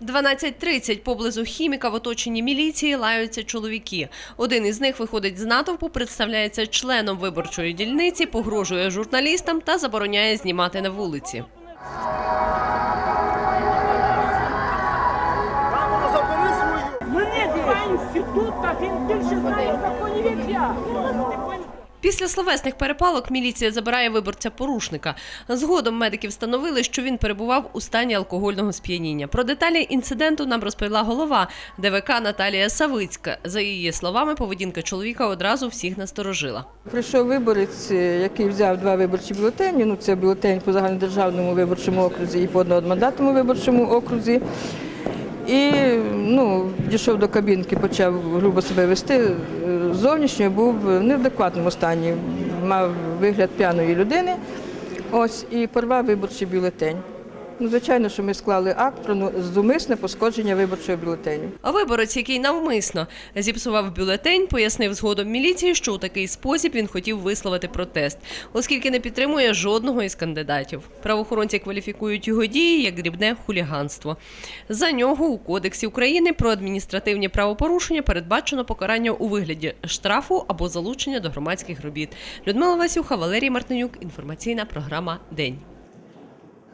12.30 поблизу хіміка в оточенні міліції лаються чоловіки. Один із них виходить з натовпу, представляється членом виборчої дільниці, погрожує журналістам та забороняє знімати на вулиці. Ми не два він більше знає законів, як я. Після словесних перепалок міліція забирає виборця порушника. Згодом медики встановили, що він перебував у стані алкогольного сп'яніння. Про деталі інциденту нам розповіла голова ДВК Наталія Савицька. За її словами, поведінка чоловіка одразу всіх насторожила. Прийшов виборець, е, який взяв два виборчі бюлетені. Ну, це бюлетень по загальнодержавному виборчому окрузі і по одномандатному виборчому окрузі. І ну, дійшов до кабінки, почав грубо себе вести. Е, Зовнішньо був в неадекватному стані, мав вигляд п'яної людини. Ось і порвав виборчий бюлетень. Ну, звичайно, що ми склали акт про ну, зумисне пошкодження виборчого бюлетеню. А виборець, який навмисно зіпсував бюлетень, пояснив згодом міліції, що у такий спосіб він хотів висловити протест, оскільки не підтримує жодного із кандидатів. Правоохоронці кваліфікують його дії як дрібне хуліганство. За нього у Кодексі України про адміністративні правопорушення передбачено покарання у вигляді штрафу або залучення до громадських робіт. Людмила Васюха, Валерій Мартинюк. Інформаційна програма День.